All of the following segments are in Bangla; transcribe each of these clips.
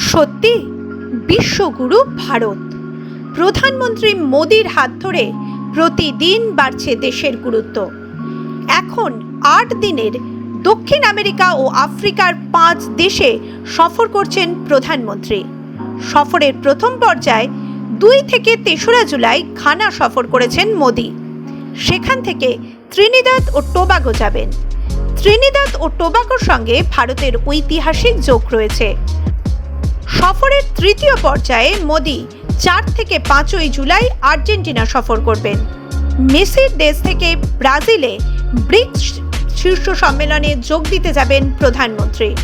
সত্যি? বিশ্বগুরু ভারত। প্রধানমন্ত্রী মোদির হাত ধরে প্রতিদিন বাড়ছে দেশের গুরুত্ব। এখন আট দিনের দক্ষিণ আমেরিকা ও আফ্রিকার পাঁচ দেশে সফর করছেন প্রধানমন্ত্রী। সফরের প্রথম পর্যায়ে দুই থেকে তেসরা জুলাই ঘানা সফর করেছেন মোদি। সেখান থেকে ত্রিনিদাদ ও টোবাগো যাবেন। ত্রিনিদাদ ও টোবাগোর সঙ্গে ভারতের ঐতিহাসিক যোগ রয়েছে। সফরের তৃতীয় পর্যায়ে মোদি চার থেকে পাঁচই জুলাই আর্জেন্টিনা সফর করবেন। মেসির দেশ থেকে ব্রাজিলে ব্রিক্স শীর্ষ সম্মেলনে যোগ দিতে যাবেন প্রধানমন্ত্রী।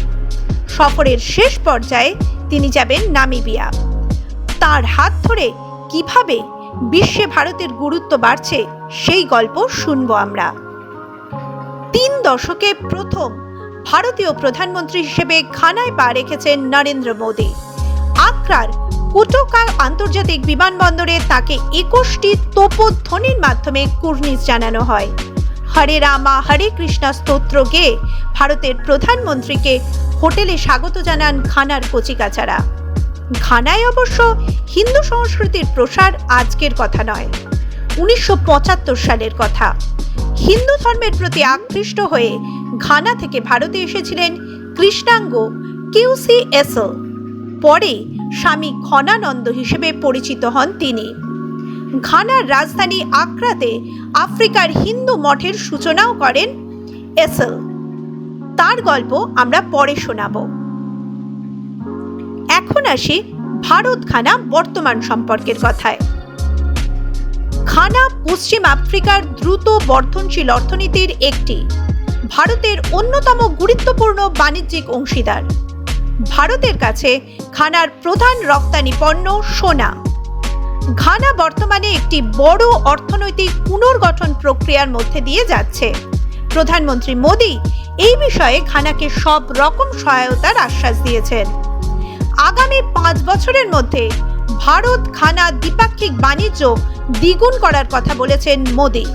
সফরের শেষ পর্যায়ে তিনি যাবেন নামিবিয়া। তার হাত ধরে কীভাবে বিশ্বে ভারতের গুরুত্ব বাড়ছে, সেই গল্প শুনব আমরা। তিন দশকে প্রথম ভারতীয় প্রধানমন্ত্রী হিসেবে খানায় পা রেখেছেন নরেন্দ্র মোদী। আক্রার কোটোকা আন্তর্জাতিক বিমানবন্দরে তাকে একুশটি তোপধ্বনির মাধ্যমে কুর্নিশ জানানো হয়। হরে রামা, হরে কৃষ্ণা স্তোত্র গেয়ে ভারতের প্রধানমন্ত্রীকে হোটেলে স্বাগত জানান ঘানার কচিকাচারা ঘানায় অবশ্য হিন্দু সংস্কৃতির প্রসার আজকের কথা নয়, উনিশশো সালের কথা। হিন্দু ধর্মের প্রতি আকৃষ্ট হয়ে ঘানা থেকে ভারতে এসেছিলেন কৃষ্ণাঙ্গ কিউসি এসল। পরে স্বামী ঘনানন্দ হিসেবে পরিচিত হন তিনি। ঘানার রাজধানী আক্রাতে আফ্রিকার হিন্দু মঠের সূচনাও করেন এসল। তার গল্প আমরা পরে শোনাবো। এখন আসি ভারত খানা বর্তমান সম্পর্কের কথায়। ঘানা পশ্চিম আফ্রিকার দ্রুত বর্ধনশীল অর্থনীতির একটি ভারতের অন্যতম গুরুত্বপূর্ণ বাণিজ্যিক অংশীদার। ভারতের কাছে ঘানার প্রধান রপ্তানি পণ্য সোনা। ঘানা বর্তমানে একটি বড় অর্থনৈতিক পুনর্গঠন প্রক্রিয়ার মধ্যে দিয়ে যাচ্ছে। প্রধানমন্ত্রী মোদী এই বিষয়ে ঘানাকে সব রকম সহায়তার আশ্বাস দিয়েছেন। আগামী পাঁচ বছরের মধ্যে ভারত খানা দ্বিপাক্ষিক বাণিজ্য দ্বিগুণ করার কথা বলেছেন মোদী।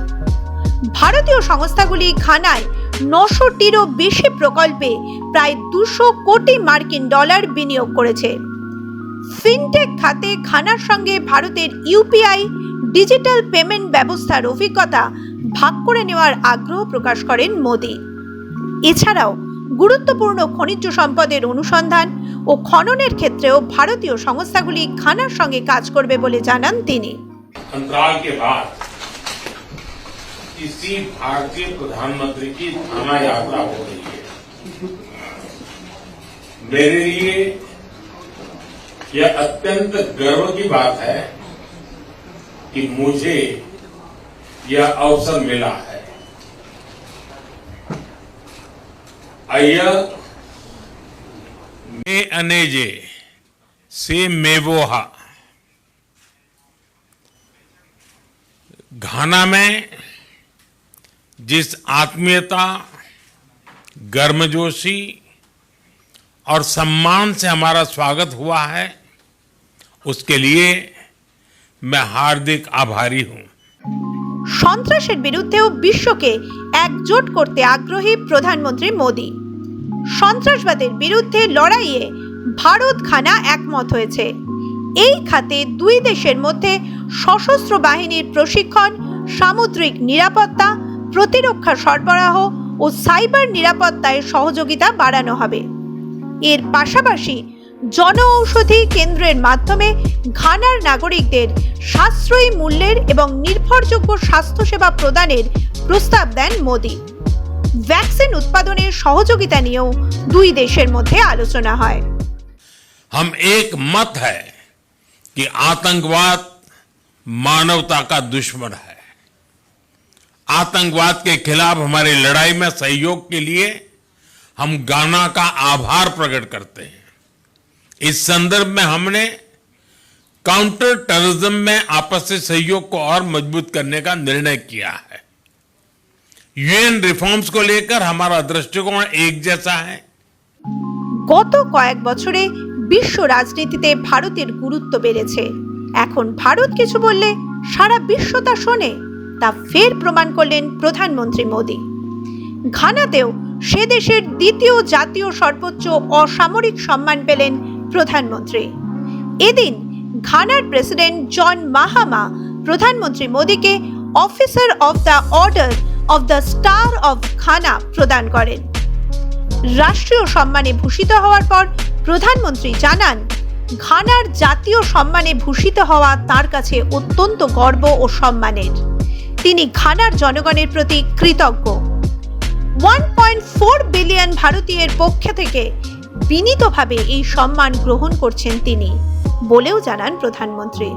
ভারতীয় সংস্থাগুলি খানায় নশোটিরও বেশি প্রকল্পে প্রায় দুশো কোটি মার্কিন ডলার বিনিয়োগ করেছে। ফিনটেক খাতে খানার সঙ্গে ভারতের ইউপিআই ডিজিটাল পেমেন্ট ব্যবস্থার অভিজ্ঞতা ভাগ করে নেওয়ার আগ্রহ প্রকাশ করেন মোদি। এছাড়াও গুরুত্বপূর্ণ খনিজ সম্পদের অনুসন্ধান ও খননের ক্ষেত্রেও ভারতীয় সংস্থাগুলি খানার সঙ্গে কাজ করবে বলে জানান তিনি। किसी भारतीय प्रधानमंत्री की थाना यात्रा हो रही है। मेरे लिए यह अत्यंत गर्व की बात है कि मुझे यह अवसर मिला है। अय्य मे अनेजे से मेवोहा घाना में जिस आत्मीयता गर्मजोशी और सम्मान से हमारा स्वागत हुआ है उसके लिए मैं हार्दिक आभारी हूं সন্ত্রাসের বিরুদ্ধেও বিশ্বকে একজোট করতে আগ্রহী প্রধানমন্ত্রী মোদি সন্ত্রাসবাদের বিরুদ্ধে লড়াইয়ে ভারত খানা একমত হয়েছে এই খাতে দুই দেশের মধ্যে সশস্ত্র বাহিনীর প্রশিক্ষণ সামুদ্রিক নিরাপত্তা প্রতিরক্ষা সরবরাহ ও সাইবার নিরাপত্তায় সহযোগিতা বাড়ানো হবে এর পাশাপাশি জনঔষধি কেন্দ্রের মাধ্যমে ঘানার নাগরিকদের সাশ্রয়ী মূল্যের এবং নির্ভরযোগ্য স্বাস্থ্যসেবা প্রদানের প্রস্তাব দেন মোদি ভ্যাকসিন উৎপাদনের সহযোগিতা নিয়েও দুই দেশের মধ্যে আলোচনা হয় हम एक मत है कि आतंकवाद मानवता का दुश्मन है आतंकवाद के खिलाफ हमारी लड़ाई में सहयोग के लिए हम गाना का आभार प्रकट करते हैं इस संदर्भ में हमने काउंटर टेररिज्म में आपसी सहयोग को और मजबूत करने का निर्णय किया है यूएन रिफॉर्म्स को लेकर हमारा दृष्टिकोण एक जैसा है গত কয়েক বছরে বিশ্ব রাজনীতিতে ভারতের গুরুত্ব বেড়েছে এখন ভারত কিছু বললে সারা বিশ্ব তা শোনে তা ফের প্রমাণ করলেন প্রধানমন্ত্রী মোদী। ঘানাতেও সে দেশের দ্বিতীয় জাতীয় সর্বোচ্চ অসামরিক সম্মান পেলেন প্রধানমন্ত্রী। এদিন ঘানার প্রেসিডেন্ট জন মাহামা প্রধানমন্ত্রী মোদীকে officer of the order of the star of Ghana প্রদান করেন। রাষ্ট্রীয় সম্মানে ভূষিত হওয়ার পর প্রধানমন্ত্রী জানান, ঘানার জাতীয় সম্মানে ভূষিত হওয়া তার কাছে অত্যন্ত গর্ব ও সম্মানের। তিনি ঘানার জনগণের প্রতি কৃতজ্ঞ। ওয়ান পয়েন্ট ফোর বিলিয়ন ভারতীয়ের পক্ষ থেকে বিনীতভাবে এই সম্মান গ্রহণ করছেন তিনি, বলেও জানান প্রধানমন্ত্রী।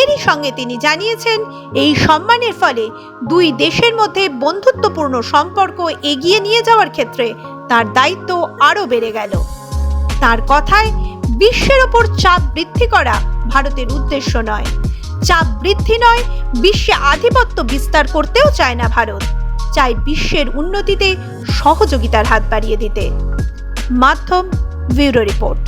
এরই সঙ্গে তিনি জানিয়েছেন, এই সম্মানের ফলে দুই দেশের মধ্যে বন্ধুত্বপূর্ণ সম্পর্ক এগিয়ে নিয়ে যাওয়ার ক্ষেত্রে তার দায়িত্ব আরও বেড়ে গেল। তার কথায়, বিশ্বের ওপর চাপ বৃদ্ধি করা ভারতের উদ্দেশ্য নয়। চাপ বৃদ্ধি নয়, বিশ্বে আধিপত্য বিস্তার করতেও চায় না ভারত। চাই বিশ্বের উন্নতিতে সহযোগিতার হাত বাড়িয়ে দিতে। মাধ্যম ব্যুরো রিপোর্ট।